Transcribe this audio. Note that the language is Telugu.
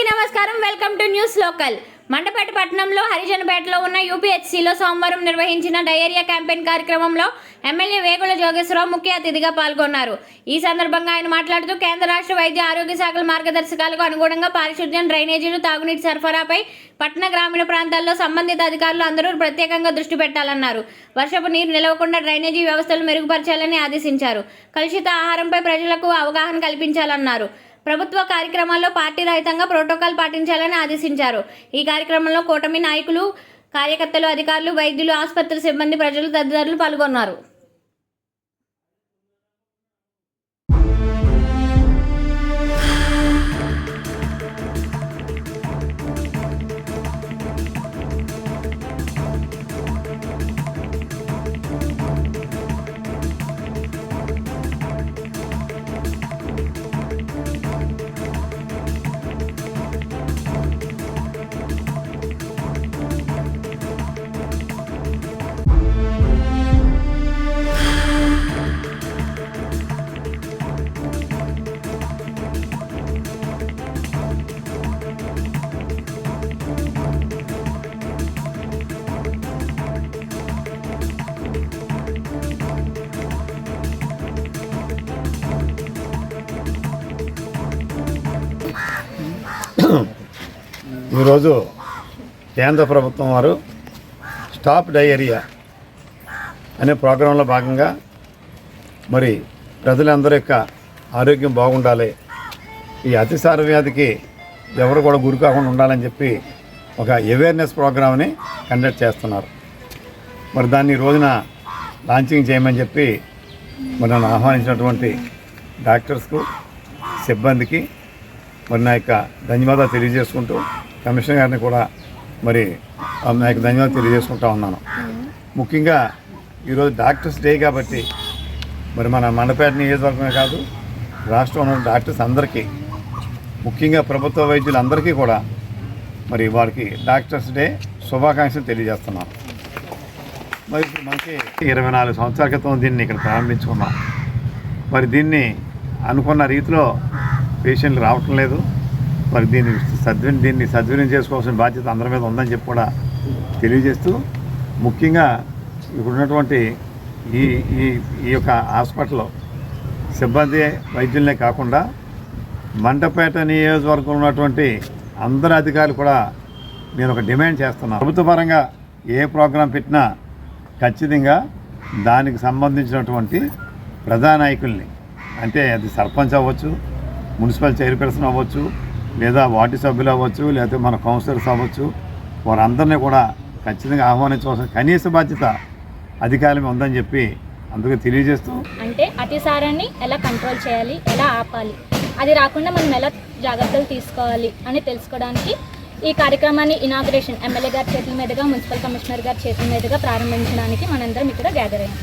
నమస్కారం. Welcome to news local. Mandapeta పట్టణంలో హరిజనపేటలో ఉన్న యూపీహెచ్సిలో సోమవారం నిర్వహించిన డయేరియా క్యాంపెయిన్ కార్యక్రమంలో ఎమ్మెల్యే వేగుల జోగేశ్వరరావు ముఖ్య అతిథిగా పాల్గొన్నారు. ఈ సందర్భంగా ఆయన మాట్లాడుతూ కేంద్ర రాష్ట్ర వైద్య ఆరోగ్య శాఖల మార్గదర్శకాలకు అనుగుణంగా పారిశుద్ధ్యం డ్రైనేజీలు తాగునీటి సరఫరాపై పట్టణ గ్రామీణ ప్రాంతాల్లో సంబంధిత అధికారులు అందరూ ప్రత్యేకంగా దృష్టి పెట్టాలన్నారు. వర్షపు నీరు నిలవకుండా డ్రైనేజీ వ్యవస్థలు మెరుగుపరచాలని ఆదేశించారు. కలుషిత ఆహారంపై ప్రజలకు అవగాహన కల్పించాలన్నారు. ప్రభుత్వ కార్యక్రమాల్లో పార్టీ రహితంగా ప్రోటోకాల్ పాటించాలని ఆదేశించారు. ఈ కార్యక్రమంలో కూటమి నాయకులు కార్యకర్తలు అధికారులు వైద్యులు ఆసుపత్రి సిబ్బంది ప్రజలు తదితరులు పాల్గొన్నారు. ఈరోజు కేంద్ర ప్రభుత్వం వారు స్టాప్ డయేరియా అనే ప్రోగ్రాంలో భాగంగా మరి ప్రజలందరి యొక్క ఆరోగ్యం బాగుండాలి. ఈ అతిసార వ్యాధికి ఎవరు కూడా గురి కాకుండా ఉండాలని చెప్పి ఒక అవేర్నెస్ ప్రోగ్రామ్ని కండక్ట్ చేస్తున్నారు. మరి దాన్ని రోజున లాంచింగ్ చేయమని చెప్పి మరి నన్ను ఆహ్వానించినటువంటి డాక్టర్స్కు సిబ్బందికి మరి నా యొక్క ధన్యవాదాలు తెలియజేసుకుంటూ కమిషనర్ గారిని కూడా మరి ఆ, నా యొక్క ధన్యవాదాలు తెలియజేసుకుంటా ఉన్నాను. ముఖ్యంగా ఈరోజు డాక్టర్స్ డే కాబట్టి మరి మన మండపేట నియోజకవర్గమే కాదు రాష్ట్రంలో ఉన్న డాక్టర్స్ అందరికీ ముఖ్యంగా ప్రభుత్వ వైద్యులందరికీ కూడా మరి వారికి డాక్టర్స్ డే శుభాకాంక్షలు తెలియజేస్తున్నాను. మరి ఇప్పుడు మనకి ఇరవై నాలుగు సంవత్సరాల క్రితం దీన్ని ఇక్కడ ప్రారంభించుకున్నాం. మరి దీన్ని అనుకున్న రీతిలో పేషెంట్లు రావటం లేదు. మరి దీన్ని సద్విని దీన్ని సద్వినియోగం చేసుకోవాల్సిన బాధ్యత అందరి మీద ఉందని చెప్పి కూడా తెలియజేస్తూ ముఖ్యంగా ఇప్పుడున్నటువంటి ఈ ఈ ఈ యొక్క హాస్పిటల్లో సిబ్బంది వైద్యులనే కాకుండా మంటపేట నియోజకవర్గంలో ఉన్నటువంటి అందరు అధికారులు కూడా నేను ఒక డిమాండ్ చేస్తున్నాను. ప్రభుత్వ పరంగా ఏ ప్రోగ్రాం పెట్టినా ఖచ్చితంగా దానికి సంబంధించినటువంటి ప్రధాన నాయకుల్ని అంటే అది సర్పంచ్ అవ్వచ్చు మున్సిపల్ చైర్పర్సన్ అవ్వచ్చు లేదా వార్డు సభ్యులు అవ్వచ్చు లేదా మన కౌన్సిలర్స్ అవ్వచ్చు వారందరినీ కూడా ఖచ్చితంగా ఆహ్వానించవలసిన కనీస బాధ్యత అధికారులు ఉందని చెప్పి అందుకే తెలియజేస్తూ అంటే అతిసారాన్ని ఎలా కంట్రోల్ చేయాలి ఎలా ఆపాలి? అది రాకుండా మనం ఎలా జాగ్రత్తలు తీసుకోవాలి అని తెలుసుకోవడానికి ఈ కార్యక్రమాన్ని ఇనాగ్రేషన్ ఎమ్మెల్యే గారి చేతుల మీదుగా మున్సిపల్ కమిషనర్ గారి చేతుల మీదుగా ప్రారంభించడానికి మనందరం ఇక్కడ గ్యాదర్ అయ్యాం.